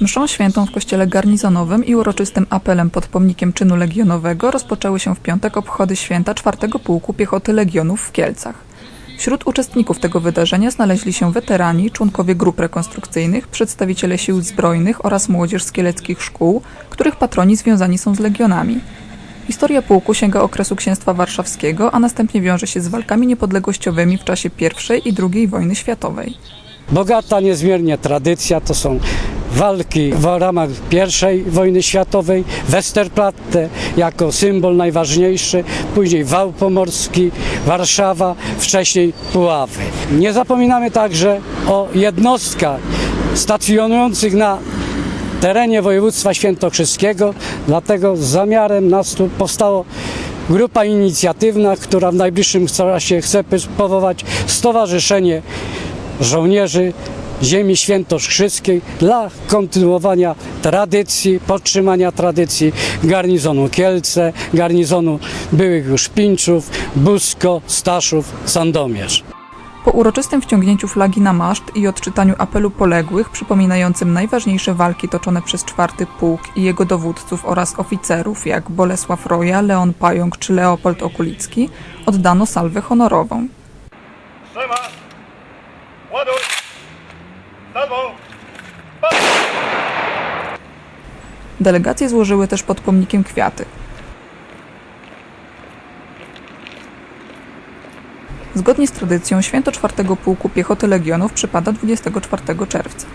Mszą świętą w kościele garnizonowym i uroczystym apelem pod pomnikiem czynu legionowego rozpoczęły się w piątek obchody święta czwartego pułku piechoty legionów w Kielcach. Wśród uczestników tego wydarzenia znaleźli się weterani, członkowie grup rekonstrukcyjnych, przedstawiciele sił zbrojnych oraz młodzież z kieleckich szkół, których patroni związani są z legionami. Historia pułku sięga okresu księstwa warszawskiego, a następnie wiąże się z walkami niepodległościowymi w czasie I i II wojny światowej. Bogata niezmiernie tradycja to są walki w ramach I wojny światowej, Westerplatte jako symbol najważniejszy, później wał pomorski, Warszawa, wcześniej Puławy. Nie zapominamy także o jednostkach stacjonujących na terenie województwa świętokrzyskiego, dlatego z zamiarem nas tu powstało grupa inicjatywna, która w najbliższym czasie chce powołać Stowarzyszenie Żołnierzy Ziemi Świętokrzyskiej dla kontynuowania tradycji, podtrzymania tradycji garnizonu Kielce, garnizonu byłych już Pińczów, Busko, Staszów, Sandomierz. Po uroczystym wciągnięciu flagi na maszt i odczytaniu apelu poległych, przypominającym najważniejsze walki toczone przez czwarty pułk i jego dowódców oraz oficerów, jak Bolesław Roja, Leon Pająk czy Leopold Okulicki, oddano salwę honorową. Trzyma! Ładuj! Delegacje złożyły też pod pomnikiem kwiaty. Zgodnie z tradycją święto czwartego pułku piechoty legionów przypada 24 czerwca.